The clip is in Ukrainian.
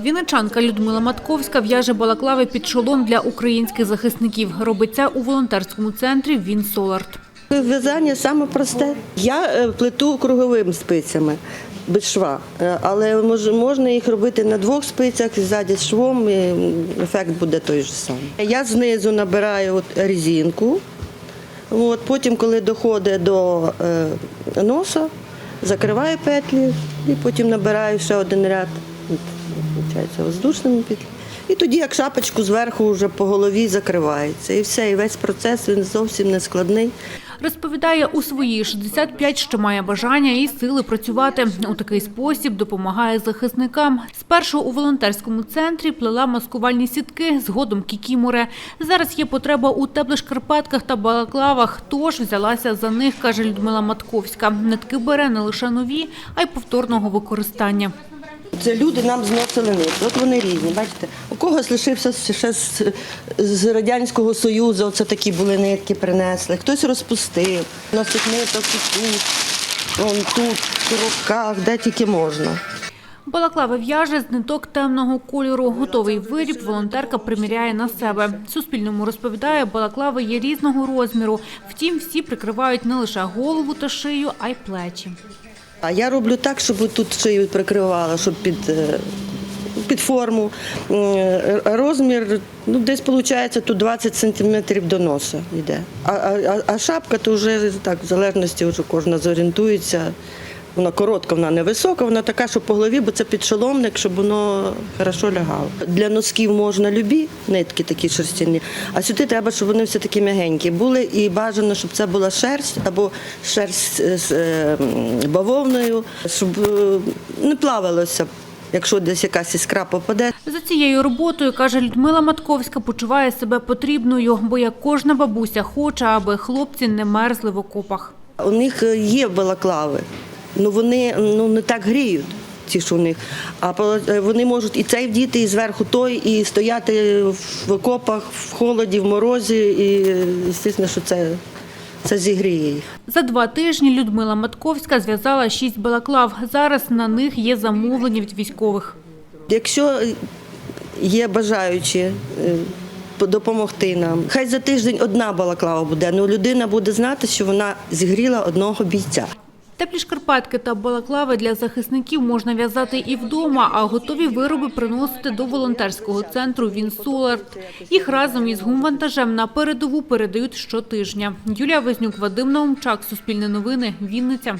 Вінничанка Людмила Матковська в'яже балаклави під шолом для українських захисників. Робить це у волонтерському центрі Він Соларт. В'язання саме просте. Я е, плету круговими спицями. Без шва, Е, але можна їх робити на двох спицях ззаді з швом, і ефект буде той же самий. Я знизу набираю от резинку, от, потім, коли доходить до е, носа, закриваю петлі і потім набираю ще один ряд, виходить, воздушними петлями. І тоді, як шапочку зверху вже по голові закривається. І все, і весь процес він зовсім не складний. Розповідає, у свої 65 ще має бажання і сили працювати. У такий спосіб допомагає захисникам. Спершу у волонтерському центрі плела маскувальні сітки, згодом кікіморе. Зараз є потреба у теплих шкарпетках та балаклавах, тож взялася за них, каже Людмила Матковська. Нитки бере не лише нові, а й повторного використання. Це люди нам зносили нитки. От вони різні. Бачите, у когось лишився ще з, з радянського союзу. Оце такі були нитки принесли. Хтось розпустив. Носить ниток і тут, вон тут, в руках, де тільки можна. Балаклави в'яже з ниток темного кольору. Готовий виріб волонтерка приміряє на себе. Суспільному розповідає, балаклави є різного розміру. Втім, всі прикривають не лише голову та шию, а й плечі. А я роблю так, щоб тут шию прикривала, щоб під, е, під форму. Е, Розмір ну, десь виходить тут 20 сантиметрів до носа йде. А, а, а шапка то вже так, в залежності вже кожна зорієнтується. Вона коротка, вона не висока, вона така, що по голові, бо це підшоломник, щоб воно хорошо лягало. Для носків можна любі нитки такі шерстяні, а сюди треба, щоб вони все такі м'ягенькі були. І бажано, щоб це була шерсть або шерсть з е, бавовною, щоб е, не плавалося, якщо десь якась іскра попаде. За цією роботою, каже Людмила Матковська, почуває себе потрібною, бо як кожна бабуся хоче, аби хлопці не мерзли в окопах. У них є балаклави, але вони ну, не так гріють. Ті, що у них, а е, вони можуть і цей вдіти, і зверху той, і стояти в окопах, в холоді, в морозі, і звісно, що це, це зігріє їх. За два тижні Людмила Матковська зв'язала шість балаклав. Зараз на них є замовлення від військових. Якщо є бажаючі е, допомогти нам, хай за тиждень одна балаклава буде, але людина буде знати, що вона зігріла одного бійця. Теплі шкарпетки та балаклави для захисників можна в'язати і вдома, а готові вироби приносити до волонтерського центру «Вінсоларт». Їх разом із гумвантажем на передову передають щотижня. Юлія Везнюк, Вадим Наумчак, Суспільне новини, Вінниця.